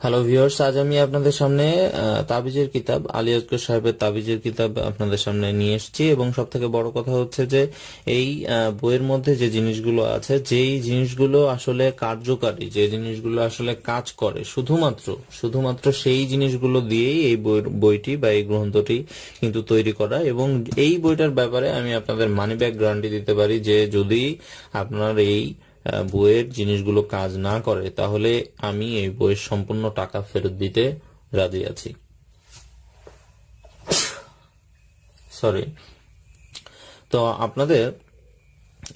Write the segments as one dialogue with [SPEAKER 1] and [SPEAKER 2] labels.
[SPEAKER 1] Hello viewers আজ আমি আপনাদের সামনে তাবিজের কিতাব, আলী আসগর সাহেবের তাবিজের কিতাব আপনাদের সামনে নিয়ে এসেছি এবং সব থেকে বড় কথা হচ্ছে যে এই বইয়ের মধ্যে যে জিনিসগুলো আছে, যেই জিনিসগুলো আসলে কার্যকারী, যে জিনিসগুলো আসলে কাজ করে, শুধুমাত্র শুধুমাত্র সেই জিনিসগুলো দিয়েই এই বইটি বা এই গ্রন্থটি কিন্তু তৈরি করা এবং এই বইটার ব্যাপারে আমি আপনাদের মানি ব্যাক গ্যারান্টি দিতে পারি যে যদি আপনার এই বইয়ের জিনিসগুলো কাজ না করে, তাহলে আমি এই বইয়ের সম্পূর্ণ টাকা ফেরত দিতে রাজি আছি। সরি তো আপনাদের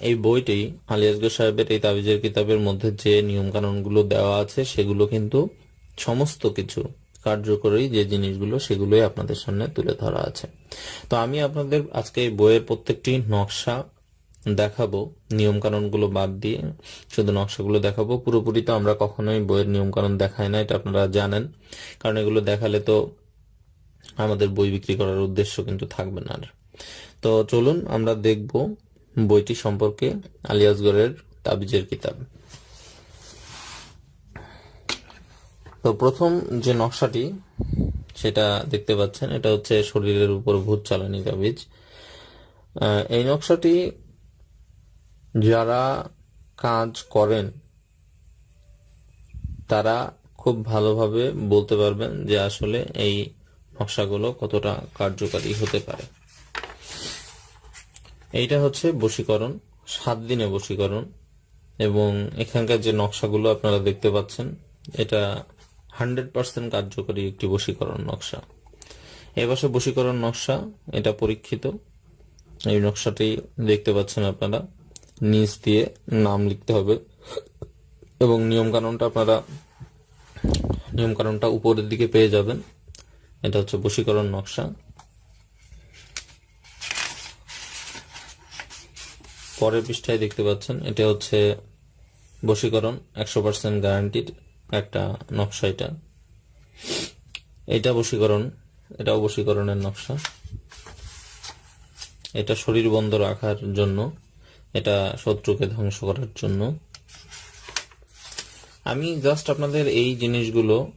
[SPEAKER 1] এই বইটি আলী আসগর সাহেবের এই তাবিজের কিতাবের মধ্যে যে নিয়ম কানুনগুলো দেওয়া আছে, সেগুলো কিন্তু সমস্ত কিছু কার্যকরী যে জিনিসগুলো, সেগুলোই আপনাদের সামনে তুলে ধরা আছে। তো আমি আপনাদের আজকে এই বইয়ের প্রত্যেকটি নকশা দেখাবো নিয়ম কানুনগুলো বাদ দিয়ে শুধু নকশাগুলো দেখাবো। পুরোপুরি তো আমরা কখনোই বইয়ের নিয়ম কানুন দেখাই না এটা আপনারা জানেন। কারণ এগুলো দেখালে তো আমাদের বই বিক্রি করার উদ্দেশ্য কিন্তু থাকবে না আর। তো চলুন আমরা দেখব বইটি সম্পর্কে আলিয়াসগড়ের তাবিজের কিতাব। তো প্রথম যে নকশাটি, সেটা দেখতে পাচ্ছেন, এটা হচ্ছে শরীরের উপর ভূত চালানি তাবিজ। এই নকশাটি যারা কাজ করেন, তারা খুব ভালোভাবে বলতে পারবেন যে আসলে এই নকশাগুলো কতটা কার্যকারী হতে পারে। এইটা হচ্ছে বশীকরণ, সাত দিনে বশীকরণ এবং এখানকার যে নকশাগুলো আপনারা দেখতে পাচ্ছেন, এটা হান্ড্রেড পার্সেন্ট কার্যকরী একটি বশীকরণ নকশা। এবারে বশীকরণ নকশা, এটা পরীক্ষিত। এই নকশাটি দেখতে পাচ্ছেন আপনারা। নিচ দিয়ে নাম লিখতে হবে। এবং নিয়ম কানুনটা আপনারা নিয়ম কানুনটা উপরের দিকে পেয়ে যাবেন। এটা হচ্ছে বশীকরণ নকশা। পরের পৃষ্ঠায় দেখতে পাচ্ছেন, এটা হচ্ছে বশীকরণ, একশো পার্সেন্ট গ্যারান্টিড একটা নকশা এটা। এটা বশীকরণ, এটাও বশীকরণের নকশা। এটা শরীর বন্ধ রাখার জন্য এটা শত্রুকে ধ্বংস করার জন্য। আমি জাস্ট আপনাদের এই জিনিসগুলো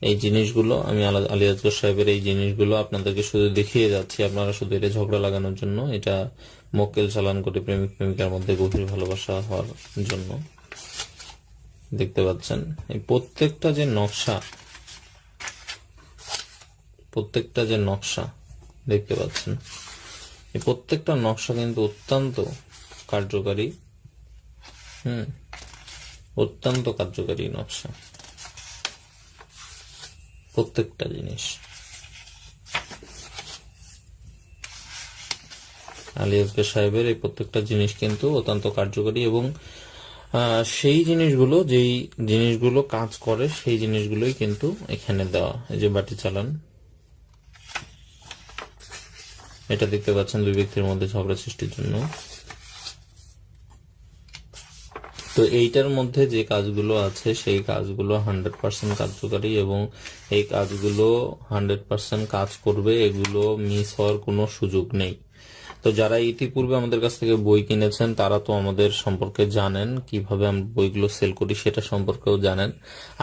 [SPEAKER 1] এই জিনিসগুলো, আমি আলা- আজগর সাহেবের এই জিনিসগুলো আপনাদেরকে শুধু দেখিয়ে যাচ্ছি। আপনারা শুধু এটা ঝগড়া লাগানোর জন্য, এটা মক্কেল চালান করে প্রেমিক, প্রেমিকার মধ্যে গভীর ভালোবাসা হওয়ার জন্য। দেখতে পাচ্ছেন, এই প্রত্যেকটা যে নকশা, প্রত্যেকটা যে নকশা, দেখতে পাচ্ছেন, এই প্রত্যেকটা নকশা কিন্তু অত্যন্ত কার্যকারী। হুম, অত্যন্ত কার্যকারী নকশা। প্রত্যেকটা জিনিস। আলী আসগর সাহেবের এই প্রত্যেকটা জিনিস কিন্তু অত্যন্ত কার্যকরী এবং সেই জিনিসগুলো, যেই জিনিসগুলো কাজ করে, সেই জিনিসগুলোই কিন্তু এখানে দেওয়া। এই যে বাটি চালান। এটা দেখতে পাচ্ছেন দুই ব্যক্তির মধ্যে ঝগড়া সৃষ্টির জন্য। তো এইটার মধ্যে যে কাজগুলো আছে, সেই কাজগুলো হান্ড্রেড পার্সেন্ট কার্যকারী এবং এই কাজগুলো হান্ড্রেড পার্সেন্ট কাজ করবে, এগুলো মিস হওয়ার কোনো সুযোগ নেই। তো যারা ইতিপূর্বে আমাদের কাছ থেকে বই কিনেছেন, তারা তো আমাদের সম্পর্কে জানেন, কীভাবে আমরা বইগুলো সেল করি সেটা সম্পর্কেও জানেন।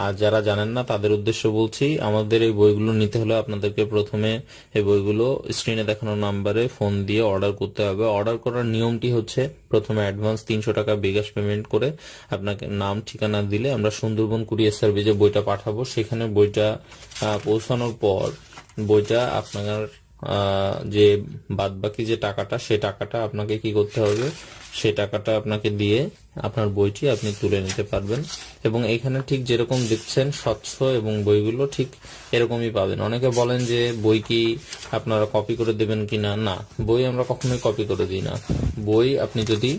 [SPEAKER 1] আর যারা জানেন না, তাদের উদ্দেশ্য বলছি, আমাদের এই বইগুলো নিতে হলে আপনাদেরকে প্রথমে এই বইগুলো স্ক্রিনে দেখানো নাম্বারে ফোন দিয়ে অর্ডার করতে হবে। অর্ডার করার নিয়মটি হচ্ছে, প্রথমে অ্যাডভান্স তিনশো টাকা বিকাশ পেমেন্ট করে আপনাকে নাম, ঠিকানা দিলে আমরা সুন্দরবন কুরিয়ার সার্ভিসে বইটা পাঠাবো। সেখানে বইটা পৌঁছানোর পর বইটা আপনার যে বাদ বাকি যে টাকাটা, সে টাকাটা আপনাকে কি করতে হবে? সে টাকাটা আপনাকে দিয়ে আপনার বইটি আপনি তুলে নিতে পারবেন। এবং এখানে ঠিক যেরকম দেখছেন, স্বচ্ছ এবং বইগুলো ঠিক এরকমই পাবেন। অনেকে বলেন যে, বই কি আপনারা কপি করে দেবেন কিনা? না, বই আমরা কখনোই কপি করে দিই না। বই আপনি যদি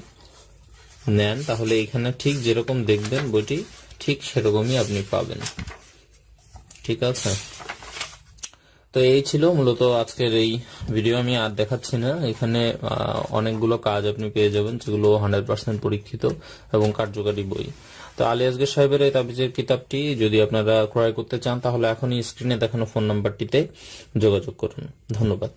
[SPEAKER 1] নেন, তাহলে এখানে ঠিক যেরকম দেখবেন বইটি, ঠিক সেরকমই আপনি পাবেন। ঠিক আছে? তো এই ছিল মূলত আজকের এই ভিডিও আমি আর দেখাচ্ছি না। এখানে অনেকগুলো কাজ আপনি পেয়ে যাবেন, যেগুলো হান্ড্রেড পার্সেন্ট পরীক্ষিত এবং কার্যকারী বই। তো আলী আসগর সাহেবের এই তাবিজের কিতাবটি যদি আপনারা ক্রয় করতে চান, তাহলে এখনই স্ক্রিনে দেখানো ফোন নাম্বারটিতে যোগাযোগ করুন। ধন্যবাদ।